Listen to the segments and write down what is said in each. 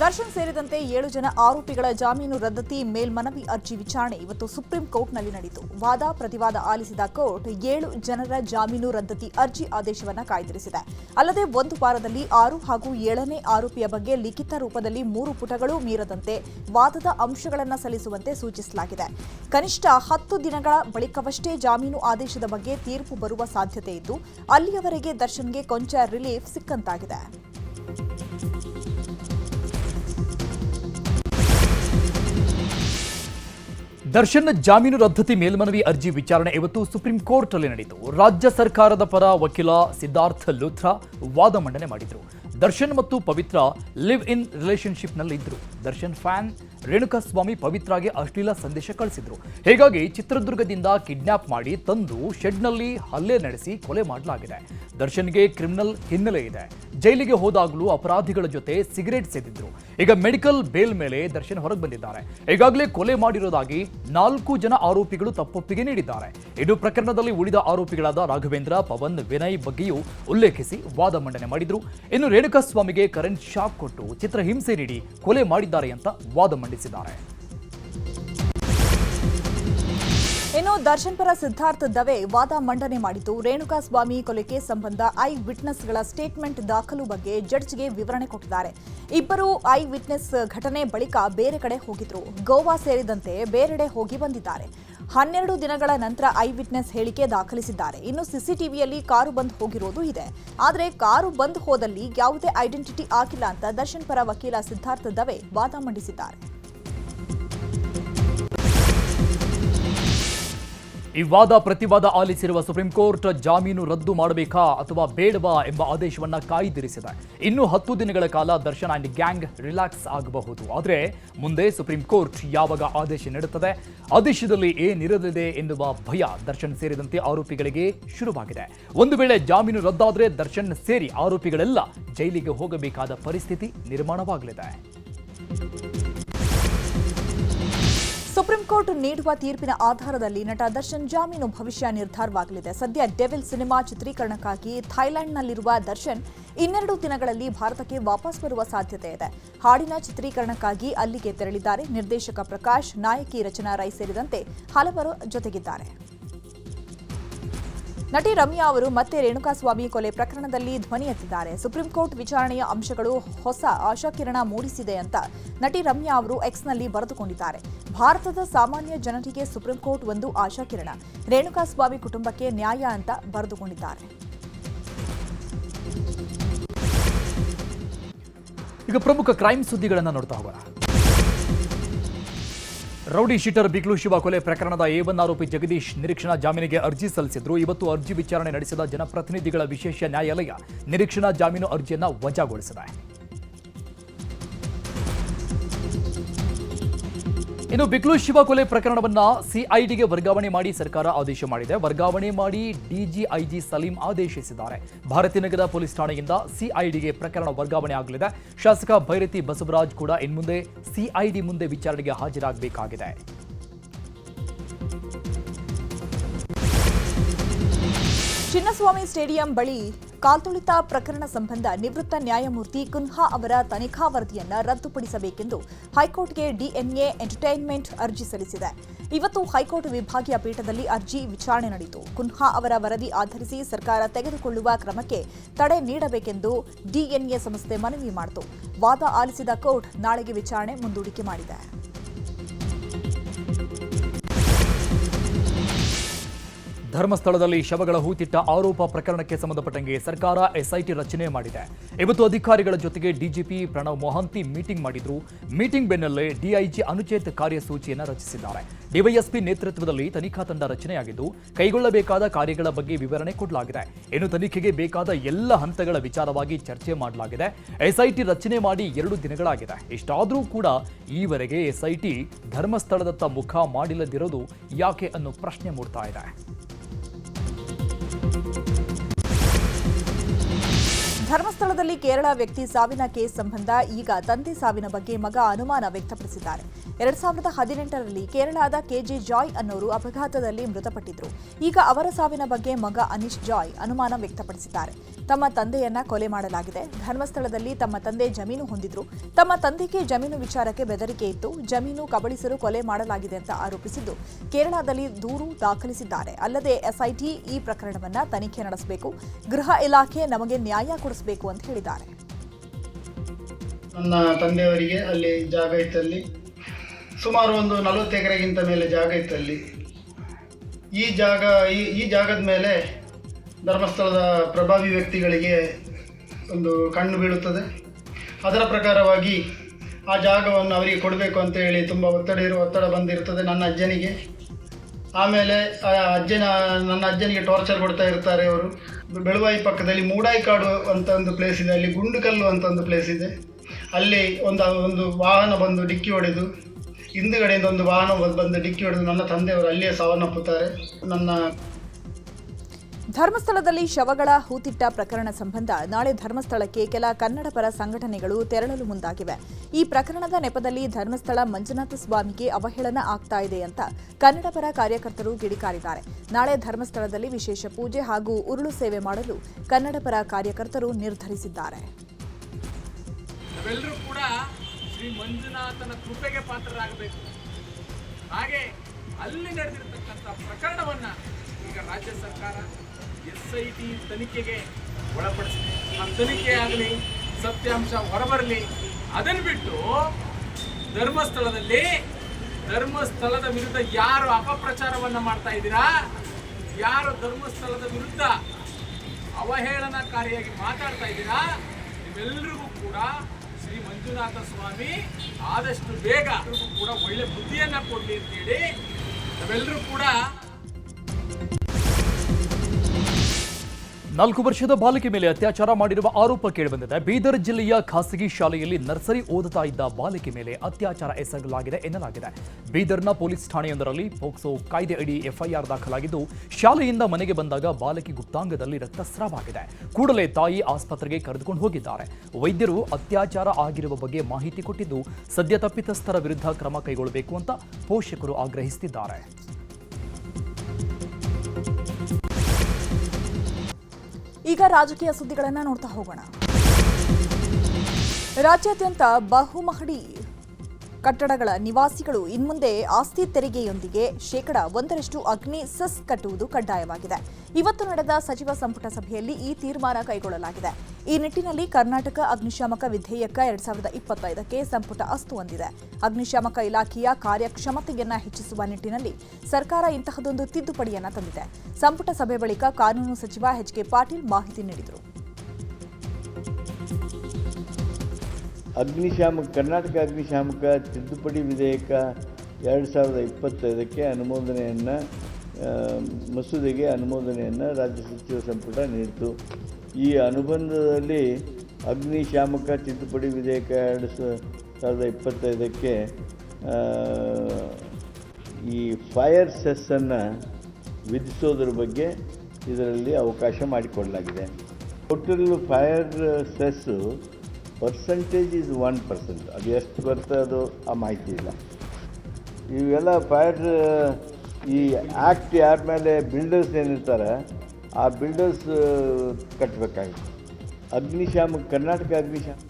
ದರ್ಶನ್ ಸೇರಿದಂತೆ ಏಳು ಜನ ಆರೋಪಿಗಳ ಜಾಮೀನು ರದ್ದತಿ ಮೇಲ್ಮನವಿ ಅರ್ಜಿ ವಿಚಾರಣೆ ಇವತ್ತು ಸುಪ್ರೀಂ ಕೋರ್ಟ್ನಲ್ಲಿ ನಡೆಯಿತು. ವಾದ ಪ್ರತಿವಾದ ಆಲಿಸಿದ ಕೋರ್ಟ್ ಏಳು ಜನರ ಜಾಮೀನು ರದ್ದತಿ ಅರ್ಜಿ ಆದೇಶವನ್ನು ಕಾಯ್ದಿರಿಸಿದೆ. ಅಲ್ಲದೆ ಒಂದು ವಾರದಲ್ಲಿ ಆರು ಹಾಗೂ ಏಳನೇ ಆರೋಪಿಯ ಬಗ್ಗೆ ಲಿಖಿತ ರೂಪದಲ್ಲಿ ಮೂರು ಪುಟಗಳು ಮೀರದಂತೆ ವಾದದ ಅಂಶಗಳನ್ನು ಸಲ್ಲಿಸುವಂತೆ ಸೂಚಿಸಲಾಗಿದೆ. ಕನಿಷ್ಠ ಹತ್ತು ದಿನಗಳ ಬಳಿಕವಷ್ಟೇ ಜಾಮೀನು ಆದೇಶದ ಬಗ್ಗೆ ತೀರ್ಪು ಬರುವ ಸಾಧ್ಯತೆ ಇದ್ದು, ಅಲ್ಲಿಯವರೆಗೆ ದರ್ಶನ್ಗೆ ಕೊಂಚ ರಿಲೀಫ್ ಸಿಕ್ಕಂತಾಗಿದೆ. ದರ್ಶನ್ ಜಾಮೀನು ರದ್ದತಿ ಮೇಲ್ಮನವಿ ಅರ್ಜಿ ವಿಚಾರಣೆ ಇವತ್ತು ಸುಪ್ರೀಂ ಕೋರ್ಟ್ ಅಲ್ಲಿ ನಡೆಯಿತು. ರಾಜ್ಯ ಸರ್ಕಾರದ ಪರ ವಕೀಲ ಸಿದ್ಧಾರ್ಥ ಲೂಥ್ರಾ ವಾದ ಮಂಡನೆ ಮಾಡಿದ್ರು. ದರ್ಶನ್ ಮತ್ತು ಪವಿತ್ರ ಲಿವ್ ಇನ್ ರಿಲೇಶನ್ಶಿಪ್ನಲ್ಲಿ ಇದ್ರು. ದರ್ಶನ್ ಫ್ಯಾನ್ ರೇಣುಕಾಸ್ವಾಮಿ ಪವಿತ್ರಾಗೆ ಅಶ್ಲೀಲ ಸಂದೇಶ ಕಳಿಸಿದ್ರು. ಹೀಗಾಗಿ ಚಿತ್ರದುರ್ಗದಿಂದ ಕಿಡ್ನಾಪ್ ಮಾಡಿ ತಂದು ಶೆಡ್ನಲ್ಲಿ ಹಲ್ಲೆ ನಡೆಸಿ ಕೊಲೆ ಮಾಡಲಾಗಿದೆ. ದರ್ಶನ್ಗೆ ಕ್ರಿಮಿನಲ್ ಹಿನ್ನೆಲೆ ಇದೆ. ಜೈಲಿಗೆ ಹೋದಾಗಲೂ ಅಪರಾಧಿಗಳ ಜೊತೆ ಸಿಗರೇಟ್ ಸೇದಿದ್ರು. ಈಗ ಮೆಡಿಕಲ್ ಬೇಲ್ ಮೇಲೆ ದರ್ಶನ್ ಹೊರಗೆ ಬಂದಿದ್ದಾರೆ. ಈಗಾಗಲೇ ಕೊಲೆ ಮಾಡಿರೋದಾಗಿ ನಾಲ್ಕು ಜನ ಆರೋಪಿಗಳು ತಪ್ಪೊಪ್ಪಿಗೆ ನೀಡಿದ್ದಾರೆ. ಇದು ಪ್ರಕರಣದಲ್ಲಿ ಉಳಿದ ಆರೋಪಿಗಳಾದ ರಾಘವೇಂದ್ರ, ಪವನ್, ವಿನಯ್ ಬಗ್ಗೆಯೂ ಉಲ್ಲೇಖಿಸಿ ವಾದ ಮಂಡನೆ ಮಾಡಿದ್ರು. ಇನ್ನು ರೇಣುಕಾಸ್ವಾಮಿಗೆ ಕರೆಂಟ್ ಶಾಕ್ ಕೊಟ್ಟು ಚಿತ್ರ ಹಿಂಸೆ ನೀಡಿ ಕೊಲೆ ಮಾಡಿದ್ದಾರೆ ಅಂತ ವಾದ ಮಂಡಿಸಿದ್ದಾರೆ. ಇನ್ನು ದರ್ಶನ್ ಪರ ಸಿದ್ಧಾರ್ಥ ದವೆ ವಾದ ಮಂಡನೆ ಮಾಡಿದ್ದು ರೇಣುಕಾಸ್ವಾಮಿ ಕೇಸ್ ಸಂಬಂಧ ಐ ವಿಟ್ನೆಸ್ಗಳ ಸ್ಟೇಟ್ಮೆಂಟ್ ದಾಖಲು ಬಗ್ಗೆ ಜಡ್ಜ್ಗೆ ವಿವರಣೆ ಕೊಟ್ಟಿದ್ದಾರೆ. ಇಬ್ಬರು ಐ ವಿಟ್ನೆಸ್ ಘಟನೆ ಬಳಿಕ ಬೇರೆ ಕಡೆ ಹೋಗಿದ್ರು. ಗೋವಾ ಸೇರಿದಂತೆ ಬೇರೆಡೆ ಹೋಗಿ ಬಂದಿದ್ದಾರೆ. ಹನ್ನೆರಡು ದಿನಗಳ ನಂತರ ಐ ವಿಟ್ನೆಸ್ ಹೇಳಿಕೆ ದಾಖಲಿಸಿದ್ದಾರೆ. ಇನ್ನು ಸಿಸಿಟಿವಿಯಲ್ಲಿ ಕಾರು ಬಂದ್ ಹೋಗಿರೋದು ಇದೆ. ಆದರೆ ಕಾರು ಬಂದ್ ಹೋದಲ್ಲಿ ಯಾವುದೇ ಐಡೆಂಟಿಟಿ ಆಗಿಲ್ಲ ಅಂತ ದರ್ಶನ್ ಪರ ವಕೀಲ ಸಿದ್ಧಾರ್ಥ ದವೆ ವಾದ ಮಂಡಿಸಿದ್ದಾರೆ. ಈ ವಾದ ಪ್ರತಿವಾದ ಆಲಿಸಿರುವ ಸುಪ್ರೀಂ ಕೋರ್ಟ್ ಜಾಮೀನು ರದ್ದು ಮಾಡಬೇಕಾ ಅಥವಾ ಬೇಡವಾ ಎಂಬ ಆದೇಶವನ್ನ ಕಾಯ್ದಿರಿಸಿದೆ. ಇನ್ನು ಹತ್ತು ದಿನಗಳ ಕಾಲ ದರ್ಶನ್ ಅಂಡ್ ಗ್ಯಾಂಗ್ ರಿಲ್ಯಾಕ್ಸ್ ಆಗಬಹುದು. ಆದರೆ ಮುಂದೆ ಸುಪ್ರೀಂ ಕೋರ್ಟ್ ಯಾವಾಗ ಆದೇಶ ನೀಡುತ್ತದೆ, ಆದೇಶದಲ್ಲಿ ಏನಿರಲಿದೆ ಎನ್ನುವ ಭಯ ದರ್ಶನ್ ಸೇರಿದಂತೆ ಆರೋಪಿಗಳಿಗೆ ಶುರುವಾಗಿದೆ. ಒಂದು ವೇಳೆ ಜಾಮೀನು ರದ್ದಾದರೆ ದರ್ಶನ್ ಸೇರಿ ಆರೋಪಿಗಳೆಲ್ಲ ಜೈಲಿಗೆ ಹೋಗಬೇಕಾದ ಪರಿಸ್ಥಿತಿ ನಿರ್ಮಾಣವಾಗಲಿದೆ. ಸುಪ್ರೀಂ ಕೋರ್ಟ್ ನೀಡುವ ತೀರ್ಪಿನ ಆಧಾರದಲ್ಲಿ ನಟ ದರ್ಶನ್ ಜಾಮೀನು ಭವಿಷ್ಯ ನಿರ್ಧಾರವಾಗಲಿದೆ. ಸದ್ಯ ಡೆವಿಲ್ ಸಿನಿಮಾ ಚಿತ್ರೀಕರಣಕ್ಕಾಗಿ ಥೈಲ್ಯಾಂಡ್ನಲ್ಲಿರುವ ದರ್ಶನ್ ಇನ್ನೆರಡು ದಿನಗಳಲ್ಲಿ ಭಾರತಕ್ಕೆ ವಾಪಸ್ ಬರುವ ಸಾಧ್ಯತೆ ಇದೆ. ಹಾಡಿನ ಚಿತ್ರೀಕರಣಕ್ಕಾಗಿ ಅಲ್ಲಿಗೆ ತೆರಳಿದ್ದಾರೆ ನಿರ್ದೇಶಕ ಪ್ರಕಾಶ್, ನಾಯಕಿ ರಚನಾ ರೈ ಸೇರಿದಂತೆ ಹಲವರು ಜೊತೆಗಿದ್ದಾರೆ. ನಟಿ ರಮ್ಯಾ ಅವರು ಮತ್ತೆ ರೇಣುಕಾಸ್ವಾಮಿ ಕೊಲೆ ಪ್ರಕರಣದಲ್ಲಿ ಧ್ವನಿ ಎತ್ತಿದ್ದಾರೆ. ಸುಪ್ರೀಂ ಕೋರ್ಟ್ ವಿಚಾರಣೆಯ ಅಂಶಗಳು ಹೊಸ ಆಶಾಕಿರಣ ಮೂಡಿಸಿದೆ ಅಂತ ನಟಿ ರಮ್ಯಾ ಅವರು ಎಕ್ಸ್ನಲ್ಲಿ ಬರೆದುಕೊಂಡಿದ್ದಾರೆ. ಭಾರತದ ಸಾಮಾನ್ಯ ಜನರಿಗೆ ಸುಪ್ರೀಂ ಕೋರ್ಟ್ ಒಂದು ಆಶಾಕಿರಣ ರೇಣುಕಾಸ್ವಾಮಿ ಕುಟುಂಬಕ್ಕೆ ನ್ಯಾಯ ಅಂತ ಬರೆದುಕೊಂಡಿದ್ದಾರೆ. ಈಗ ಪ್ರಮುಖ ಕ್ರೈಮ್ ಸುದ್ದಿಗಳನ್ನು ನೋಡ್ತಾ ಹೋಗೋಣ. ರೌಡಿ ಶೀಟರ್ ಬಿಗ್ಲು ಶಿವ ಕೊಲೆ ಪ್ರಕರಣದ ಒನ್ ಆರೋಪಿ ಜಗದೀಶ್ ನಿರೀಕ್ಷಣಾ ಜಾಮೀನಿಗೆ ಅರ್ಜಿ ಸಲ್ಲಿಸಿದ್ರು. ಇವತ್ತು ಅರ್ಜಿ ವಿಚಾರಣೆ ನಡೆಸಿದ ಜನಪ್ರತಿನಿಧಿಗಳ ವಿಶೇಷ ನ್ಯಾಯಾಲಯ ನಿರೀಕ್ಷಣಾ ಜಾಮೀನು ಅರ್ಜಿಯನ್ನು ವಜಾಗೊಳಿಸಿದೆ. ಇನ್ನು ಬಿಕ್ಲು ಶಿವ ಕೊಲೆ ಪ್ರಕರಣವನ್ನ ಸಿಐಡಿಗೆ ವರ್ಗಾವಣೆ ಮಾಡಿ ಸರ್ಕಾರ ಆದೇಶ ಮಾಡಿದೆ. ವರ್ಗಾವಣೆ ಮಾಡಿ ಡಿಜಿಐಜಿ ಸಲೀಂ ಆದೇಶಿಸಿದ್ದಾರೆ. ಭಾರತೀನಗರ ಪೊಲೀಸ್ ಠಾಣೆಯಿಂದ ಸಿಐಡಿಗೆ ಪ್ರಕರಣ ವರ್ಗಾವಣೆ ಆಗಲಿದೆ. ಶಾಸಕ ಭೈರತಿ ಬಸವರಾಜ್ ಕೂಡ ಇನ್ಮುಂದೆ ಸಿಐಡಿ ಮುಂದೆ ವಿಚಾರಣೆಗೆ ಹಾಜರಾಗಬೇಕಾಗಿದೆ. ಚಿನ್ನಸ್ವಾಮಿ ಸ್ಟೇಡಿಯಂ ಬಳಿ ಕಾಲ್ತುಳಿತ ಪ್ರಕರಣ ಸಂಬಂಧ ನಿವೃತ್ತ ನ್ಯಾಯಮೂರ್ತಿ ಕುನ್ಹಾ ಅವರ ತನಿಖಾ ವರದಿಯನ್ನು ರದ್ದುಪಡಿಸಬೇಕೆಂದು ಹೈಕೋರ್ಟ್ಗೆ ಡಿಎನ್ಎ ಎಂಟರ್ಟೈನ್ಮೆಂಟ್ ಅರ್ಜಿ ಸಲ್ಲಿಸಿದೆ. ಇವತ್ತು ಹೈಕೋರ್ಟ್ ವಿಭಾಗೀಯ ಪೀಠದಲ್ಲಿ ಅರ್ಜಿ ವಿಚಾರಣೆ ನಡೆಯಿತು. ಕುನ್ಹಾ ಅವರ ವರದಿ ಆಧರಿಸಿ ಸರ್ಕಾರ ತೆಗೆದುಕೊಳ್ಳುವ ಕ್ರಮಕ್ಕೆ ತಡೆ ನೀಡಬೇಕೆಂದು ಡಿಎನ್ಎ ಸಂಸ್ಥೆ ಮನವಿ ಮಾಡಿತು. ವಾದ ಆಲಿಸಿದ ಕೋರ್ಟ್ ನಾಳೆಗೆ ವಿಚಾರಣೆ ಮುಂದೂಡಿಕೆ ಮಾಡಿದೆ. ಧರ್ಮಸ್ಥಳದಲ್ಲಿ ಶವಗಳ ಹೂತಿಟ್ಟ ಆರೋಪ ಪ್ರಕರಣಕ್ಕೆ ಸಂಬಂಧಪಟ್ಟಂಗೆ ಸರ್ಕಾರ ಎಸ್ಐಟಿ ರಚನೆ ಮಾಡಿದೆ. ಇವತ್ತು ಅಧಿಕಾರಿಗಳ ಜೊತೆಗೆ ಡಿಜಿಪಿ ಪ್ರಣವ್ ಮೊಹಂತಿ ಮೀಟಿಂಗ್ ಮಾಡಿದ್ರು. ಮೀಟಿಂಗ್ ಬೆನ್ನಲ್ಲೇ ಡಿಐಜಿ ಅನುಚೇತ್ ಕಾರ್ಯಸೂಚಿಯನ್ನು ರಚಿಸಿದ್ದಾರೆ. ಡಿವೈಎಸ್ಪಿ ನೇತೃತ್ವದಲ್ಲಿ ತನಿಖಾ ತಂಡ ರಚನೆಯಾಗಿದ್ದು, ಕೈಗೊಳ್ಳಬೇಕಾದ ಕಾರ್ಯಗಳ ಬಗ್ಗೆ ವಿವರಣೆ ಕೊಡಲಾಗಿದೆ. ಇನ್ನು ತನಿಖೆಗೆ ಬೇಕಾದ ಎಲ್ಲ ಹಂತಗಳ ವಿಚಾರವಾಗಿ ಚರ್ಚೆ ಮಾಡಲಾಗಿದೆ. ಎಸ್ಐಟಿ ರಚನೆ ಮಾಡಿ ಎರಡು ದಿನಗಳಾಗಿದೆ. ಇಷ್ಟಾದರೂ ಕೂಡ ಈವರೆಗೆ ಎಸ್ಐಟಿ ಧರ್ಮಸ್ಥಳದತ್ತ ಮುಖ ಮಾಡಿಲ್ಲದಿರೋದು ಯಾಕೆ ಅನ್ನೋ ಪ್ರಶ್ನೆ ಮೂಡ್ತಾ ಇದೆ. thank you ಧರ್ಮಸ್ಥಳದಲ್ಲಿ ಕೇರಳ ವ್ಯಕ್ತಿ ಸಾವಿನ ಕೇಸ್ ಸಂಬಂಧ ಈಗ ತಂದೆ ಸಾವಿನ ಬಗ್ಗೆ ಮಗ ಅನುಮಾನ ವ್ಯಕ್ತಪಡಿಸಿದ್ದಾರೆ. ಎರಡ್ ಸಾವಿರದ ಹದಿನೆಂಟರಲ್ಲಿ ಕೇರಳದ ಕೆಜೆ ಜಾಯ್ ಅನ್ನೋರು ಅಪಘಾತದಲ್ಲಿ ಮೃತಪಟ್ಟಿದ್ರು. ಈಗ ಅವರ ಸಾವಿನ ಬಗ್ಗೆ ಮಗ ಅನಿಶ್ ಜಾಯ್ ಅನುಮಾನ ವ್ಯಕ್ತಪಡಿಸಿದ್ದಾರೆ. ತಮ್ಮ ತಂದೆಯನ್ನ ಕೊಲೆ ಮಾಡಲಾಗಿದೆ. ಧರ್ಮಸ್ಥಳದಲ್ಲಿ ತಮ್ಮ ತಂದೆ ಜಮೀನು ಹೊಂದಿದ್ರು. ತಮ್ಮ ತಂದೆಗೆ ಜಮೀನು ವಿಚಾರಕ್ಕೆ ಬೆದರಿಕೆ ಇತ್ತು. ಜಮೀನು ಕಬಳಿಸಲು ಕೊಲೆ ಮಾಡಲಾಗಿದೆ ಅಂತ ಆರೋಪಿಸಿದ್ದು ಕೇರಳದಲ್ಲಿ ದೂರು ದಾಖಲಿಸಿದ್ದಾರೆ. ಅಲ್ಲದೆ ಎಸ್ಐಟಿ ಈ ಪ್ರಕರಣವನ್ನ ತನಿಖೆ ನಡೆಸಬೇಕು. ಗೃಹ ಇಲಾಖೆ ನಮಗೆ ನ್ಯಾಯ ಕೊಡಿಸಬೇಕು ಅಂತ ಹೇಳಿದ್ದಾರೆ. ನನ್ನ ತಂದೆಯವರಿಗೆ ಅಲ್ಲಿ ಜಾಗ ಇತ್ತಲ್ಲಿ ಸುಮಾರು ಒಂದು ನಲವತ್ತು ಎಕರೆಗಿಂತ ಮೇಲೆ ಜಾಗ ಇತ್ತಲ್ಲಿ ಈ ಜಾಗ, ಈ ಈ ಜಾಗದ ಮೇಲೆ ಧರ್ಮಸ್ಥಳದ ಪ್ರಭಾವಿ ವ್ಯಕ್ತಿಗಳಿಗೆ ಒಂದು ಕಣ್ಣು ಬೀಳುತ್ತದೆ. ಅದರ ಪ್ರಕಾರವಾಗಿ ಆ ಜಾಗವನ್ನು ಅವರಿಗೆ ಕೊಡಬೇಕು ಅಂತ ಹೇಳಿ ತುಂಬ ಒತ್ತಡ ಇರುವ ಒತ್ತಡ ಬಂದಿರುತ್ತದೆ ನನ್ನ ಅಜ್ಜನಿಗೆ. ಆಮೇಲೆ ಅಜ್ಜನ, ನನ್ನ ಅಜ್ಜನಿಗೆ ಟಾರ್ಚರ್ ಕೊಡ್ತಾ ಇರ್ತಾರೆ ಅವರು. ಬೆಳುವಾಯಿ ಪಕ್ಕದಲ್ಲಿ ಮೂಡಾಯಿ ಕಾಡು ಅಂತ ಒಂದು ಪ್ಲೇಸ್ ಇದೆ, ಅಲ್ಲಿ ಗುಂಡುಕಲ್ಲು ಅಂತ ಒಂದು ಪ್ಲೇಸ್ ಇದೆ. ಅಲ್ಲಿ ಒಂದು ಒಂದು ವಾಹನ ಬಂದು ಡಿಕ್ಕಿ ಹೊಡೆದು, ಹಿಂದುಗಡೆಯಿಂದ ಒಂದು ವಾಹನ ಬಂದು- ಬಂದು ಡಿಕ್ಕಿ ಹೊಡೆದು ನನ್ನ ತಂದೆಯವರು ಅಲ್ಲಿಯೇ ಸಾವನ್ನಪ್ಪುತ್ತಾರೆ. ನನ್ನ ಧರ್ಮಸ್ಥಳದಲ್ಲಿ ಶವಗಳ ಹೂತಿಟ್ಟ ಪ್ರಕರಣ ಸಂಬಂಧ ನಾಳೆ ಧರ್ಮಸ್ಥಳಕ್ಕೆ ಕೆಲ ಕನ್ನಡ ಪರ ಸಂಘಟನೆಗಳು ತೆರಳಲು ಮುಂದಾಗಿವೆ. ಈ ಪ್ರಕರಣದ ನೆಪದಲ್ಲಿ ಧರ್ಮಸ್ಥಳ ಮಂಜುನಾಥ ಸ್ವಾಮಿಗೆ ಅವಹೇಳನ ಆಗ್ತಾ ಇದೆ ಅಂತ ಕನ್ನಡ ಪರ ಕಾರ್ಯಕರ್ತರು ಗಿಡಿಕಾರಿದ್ದಾರೆ ನಾಳೆ ಧರ್ಮಸ್ಥಳದಲ್ಲಿ ವಿಶೇಷ ಪೂಜೆ ಹಾಗೂ ಉರುಳು ಸೇವೆ ಮಾಡಲು ಕನ್ನಡ ಪರ ಕಾರ್ಯಕರ್ತರು ನಿರ್ಧರಿಸಿದ್ದಾರೆ. ಈಗ ರಾಜ್ಯ ಸರ್ಕಾರ ಎಸ್ ಐ ಟಿ ತನಿಖೆಗೆ ಒಳಪಡಿಸಿದೆ. ಆ ತನಿಖೆ ಆಗಲಿ, ಸತ್ಯಾಂಶ ಹೊರಬರಲಿ ಅದನ್ನು ಬಿಟ್ಟು ಧರ್ಮಸ್ಥಳದಲ್ಲಿ, ಧರ್ಮಸ್ಥಳದ ವಿರುದ್ಧ ಯಾರು ಅಪಪ್ರಚಾರವನ್ನು ಮಾಡ್ತಾ ಇದ್ದೀರಾ? ಯಾರು ಧರ್ಮಸ್ಥಳದ ವಿರುದ್ಧ ಅವಹೇಳನಕಾರಿಯಾಗಿ ಮಾತಾಡ್ತಾ ಇದ್ದೀರಾ? ನಿಮ್ಮೆಲ್ಲರಿಗೂ ಕೂಡ ಶ್ರೀ ಮಂಜುನಾಥ ಸ್ವಾಮಿ ಆದಷ್ಟು ಬೇಗ ಕೂಡ ಒಳ್ಳೆ ಬುದ್ಧಿಯನ್ನು ಕೊಡಲಿ ಅಂತೇಳಿ ನಾವೆಲ್ಲರೂ ಕೂಡ ನಾಲ್ಕು ವರ್ಷದ ಬಾಲಕಿ ಮೇಲೆ ಅತ್ಯಾಚಾರ ಮಾಡಿರುವ ಆರೋಪ ಕೇಳಿಬಂದಿದೆ. ಬೀದರ್ ಜಿಲ್ಲೆಯ ಖಾಸಗಿ ಶಾಲೆಯಲ್ಲಿ ನರ್ಸರಿ ಓದುತ್ತಾ ಇದ್ದ ಬಾಲಕಿ ಮೇಲೆ ಅತ್ಯಾಚಾರ ಎಸಗಲಾಗಿದೆ ಎನ್ನಲಾಗಿದೆ. ಬೀದರ್ನ ಪೊಲೀಸ್ ಠಾಣೆಯೊಂದರಲ್ಲಿ ಪೋಕ್ಸೋ ಕಾಯ್ದೆ ಅಡಿ ಎಫ್ಐಆರ್ ದಾಖಲಾಗಿದ್ದು, ಶಾಲೆಯಿಂದ ಮನೆಗೆ ಬಂದಾಗ ಬಾಲಕಿ ಗುಪ್ತಾಂಗದಲ್ಲಿ ರಕ್ತಸ್ರಾವಾಗಿದೆ ಕೂಡಲೇ ತಾಯಿ ಆಸ್ಪತ್ರೆಗೆ ಕರೆದುಕೊಂಡು ಹೋಗಿದ್ದಾರೆ. ವೈದ್ಯರು ಅತ್ಯಾಚಾರ ಆಗಿರುವ ಬಗ್ಗೆ ಮಾಹಿತಿ ಕೊಟ್ಟಿದ್ದು, ಸದ್ಯ ತಪ್ಪಿತಸ್ಥರ ವಿರುದ್ಧ ಕ್ರಮ ಕೈಗೊಳ್ಳಬೇಕು ಅಂತ ಪೋಷಕರು ಆಗ್ರಹಿಸುತ್ತಿದ್ದಾರೆ. ಈಗ ರಾಜಕೀಯ ಸುದ್ದಿಗಳನ್ನು ನೋಡ್ತಾ ಹೋಗೋಣ. ರಾಜ್ಯಾದ್ಯಂತ ಬಹುಮಹಡಿ ಕಟ್ಟಡಗಳ ನಿವಾಸಿಗಳು ಇನ್ಮುಂದೆ ಆಸ್ತಿ ತೆರಿಗೆಯೊಂದಿಗೆ ಶೇಕಡ ಒಂದರಷ್ಟು ಅಗ್ನಿ ಸೆಸ್ ಕಟ್ಟುವುದು ಕಡ್ಡಾಯವಾಗಿದೆ. ಇವತ್ತು ನಡೆದ ಸಚಿವ ಸಂಪುಟ ಸಭೆಯಲ್ಲಿ ಈ ತೀರ್ಮಾನ ಕೈಗೊಳ್ಳಲಾಗಿದೆ. ಈ ನಿಟ್ಟಿನಲ್ಲಿ ಕರ್ನಾಟಕ ಅಗ್ನಿಶಾಮಕ ವಿಧೇಯಕ ಎರಡ್ ಸಾವಿರದ ಇಪ್ಪತ್ತೈದಕ್ಕೆ ಸಂಪುಟ ಅಸ್ತು ಹೊಂದಿದೆ. ಅಗ್ನಿಶಾಮಕ ಇಲಾಖೆಯ ಕಾರ್ಯಕ್ಷಮತೆಯನ್ನ ಹೆಚ್ಚಿಸುವ ನಿಟ್ಟಿನಲ್ಲಿ ಸರ್ಕಾರ ಇಂತಹದೊಂದು ತಿದ್ದುಪಡಿಯನ್ನ ತಂದಿದೆ. ಸಂಪುಟ ಸಭೆ ಬಳಿಕ ಕಾನೂನು ಸಚಿವ ಎಚ್ ಕೆ ಪಾಟೀಲ್ ಮಾಹಿತಿ ನೀಡಿದರು. ಅಗ್ನಿಶಾಮಕ, ಕರ್ನಾಟಕ ಅಗ್ನಿಶಾಮಕ, ತಿದ್ದುಪಡಿ ವಿಧೇಯಕ ಎರಡು ಸಾವಿರದ ಇಪ್ಪತ್ತೈದಕ್ಕೆ ಅನುಮೋದನೆಯನ್ನು ಮಸೂದೆಗೆ ಅನುಮೋದನೆಯನ್ನು ರಾಜ್ಯ ಸಚಿವ ಸಂಪುಟ ನೀಡಿತು. ಈ ಅನುಬಂಧದಲ್ಲಿ ಅಗ್ನಿಶಾಮಕ, ತಿದ್ದುಪಡಿ ವಿಧೇಯಕ ಎರಡು ಸಾವಿರದ ಇಪ್ಪತ್ತೈದಕ್ಕೆ ಈ ಫೈರ್ ಸೆಸ್ಸನ್ನು ವಿಧಿಸೋದ್ರ ಬಗ್ಗೆ ಇದರಲ್ಲಿ ಅವಕಾಶ ಮಾಡಿಕೊಡಲಾಗಿದೆ. Total fire cess percentage is one percent ಅದು ಎಷ್ಟು ಬರ್ತದೆ ಅದು ಆ ಮಾಹಿತಿ ಇಲ್ಲ. ಇವೆಲ್ಲ ಫೈರ್ ಈ ಆ್ಯಕ್ಟ್ ಯಾರ ಮೇಲೆ ಬಿಲ್ಡರ್ಸ್ ಏನಿರ್ತಾರೆ, ಆ ಬಿಲ್ಡರ್ಸ್ ಕಟ್ಟಬೇಕಾಗಿತ್ತು ಅಗ್ನಿಶಾಮಕ, ಕರ್ನಾಟಕ ಅಗ್ನಿಶಾಮಕ.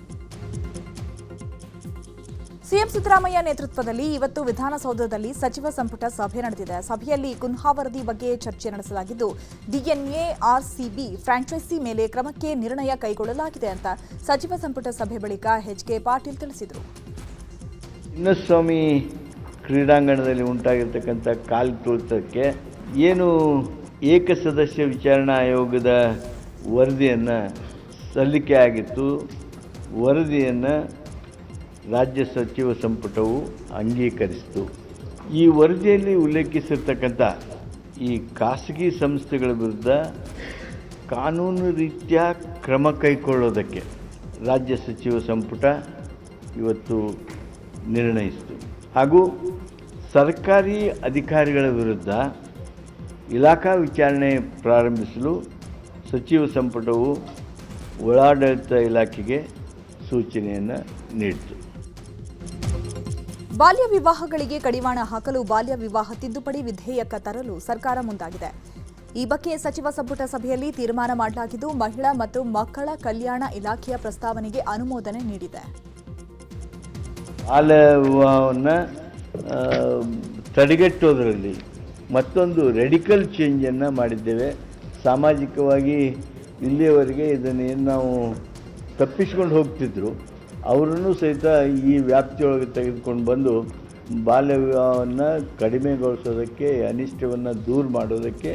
ಸಿಎಂ ಸಿದ್ದರಾಮಯ್ಯ ನೇತೃತ್ವದಲ್ಲಿ ಇವತ್ತು ವಿಧಾನಸೌಧದಲ್ಲಿ ಸಚಿವ ಸಂಪುಟ ಸಭೆ ನಡೆದಿದೆ. ಸಭೆಯಲ್ಲಿ ಕುನ್ಹಾ ವರದಿ ಬಗ್ಗೆ ಚರ್ಚೆ ನಡೆಸಲಾಗಿದ್ದು, ಡಿಎನ್ಎ, ಆರ್ಸಿಬಿ, ಫ್ರಾಂಚೈಸಿ ಮೇಲೆ ಕ್ರಮಕ್ಕೆ ನಿರ್ಣಯ ಕೈಗೊಳ್ಳಲಾಗಿದೆ ಅಂತ ಸಚಿವ ಸಂಪುಟ ಸಭೆ ಬಳಿಕ ಎಚ್ಕೆ ಪಾಟೀಲ್ ತಿಳಿಸಿದರು. ಚಿನ್ನಸ್ವಾಮಿ ಕ್ರೀಡಾಂಗಣದಲ್ಲಿ ಉಂಟಾಗಿರ್ತಕ್ಕಂಥ ಕಾಲು ತುಳಿತಕ್ಕೆ ಏನು ಏಕಸದಸ್ಯ ವಿಚಾರಣಾ ಆಯೋಗದ ವರದಿಯನ್ನು ಸಲ್ಲಿಕೆ ಆಗಿತ್ತು. ವರದಿಯನ್ನು ರಾಜ್ಯ ಸಚಿವ ಸಂಪುಟವು ಅಂಗೀಕರಿಸಿತು. ಈ ವರದಿಯಲ್ಲಿ ಉಲ್ಲೇಖಿಸಿರ್ತಕ್ಕಂಥ ಈ ಖಾಸಗಿ ಸಂಸ್ಥೆಗಳ ವಿರುದ್ಧ ಕಾನೂನು ರೀತಿಯ ಕ್ರಮ ಕೈಗೊಳ್ಳೋದಕ್ಕೆ ರಾಜ್ಯ ಸಚಿವ ಸಂಪುಟ ಇವತ್ತು ನಿರ್ಣಯಿಸಿತು. ಹಾಗೂ ಸರ್ಕಾರಿ ಅಧಿಕಾರಿಗಳ ವಿರುದ್ಧ ಇಲಾಖಾ ವಿಚಾರಣೆ ಪ್ರಾರಂಭಿಸಲು ಸಚಿವ ಸಂಪುಟವು ಒಳಾಡಳಿತ ಇಲಾಖೆಗೆ ಸೂಚನೆಯನ್ನು ನೀಡಿತು. ಬಾಲ್ಯ ವಿವಾಹಗಳಿಗೆ ಕಡಿವಾಣ ಹಾಕಲು ಬಾಲ್ಯ ವಿವಾಹ ತಿದ್ದುಪಡಿ ವಿಧೇಯಕ ತರಲು ಸರ್ಕಾರ ಮುಂದಾಗಿದೆ. ಈ ಬಗ್ಗೆ ಸಚಿವ ಸಂಪುಟ ಸಭೆಯಲ್ಲಿ ತೀರ್ಮಾನ ಮಾಡಲಾಗಿದ್ದು, ಮಹಿಳಾ ಮತ್ತು ಮಕ್ಕಳ ಕಲ್ಯಾಣ ಇಲಾಖೆಯ ಪ್ರಸ್ತಾವನೆಗೆ ಅನುಮೋದನೆ ನೀಡಿದೆ. ಬಾಲ್ಯ ವಿವಾಹವನ್ನು ತಡೆಗಟ್ಟೋದರಲ್ಲಿ ಮತ್ತೊಂದು ರೆಡಿಕಲ್ ಚೇಂಜನ್ನು ಮಾಡಿದ್ದೇವೆ. ಸಾಮಾಜಿಕವಾಗಿ ಇಲ್ಲಿಯವರೆಗೆ ಇದನ್ನೇನು ನಾವು ತಪ್ಪಿಸ್ಕೊಂಡು ಹೋಗ್ತಿದ್ರು. ಅವರನ್ನು ಸಹಿತ ಈ ವ್ಯಾಪ್ತಿಯೊಳಗೆ ತೆಗೆದುಕೊಂಡು ಬಂದು ಬಾಲ್ಯ ವಿವಾಹವನ್ನು ಕಡಿಮೆಗೊಳಿಸೋದಕ್ಕೆ ಅನಿಷ್ಟವನ್ನು ದೂರ ಮಾಡೋದಕ್ಕೆ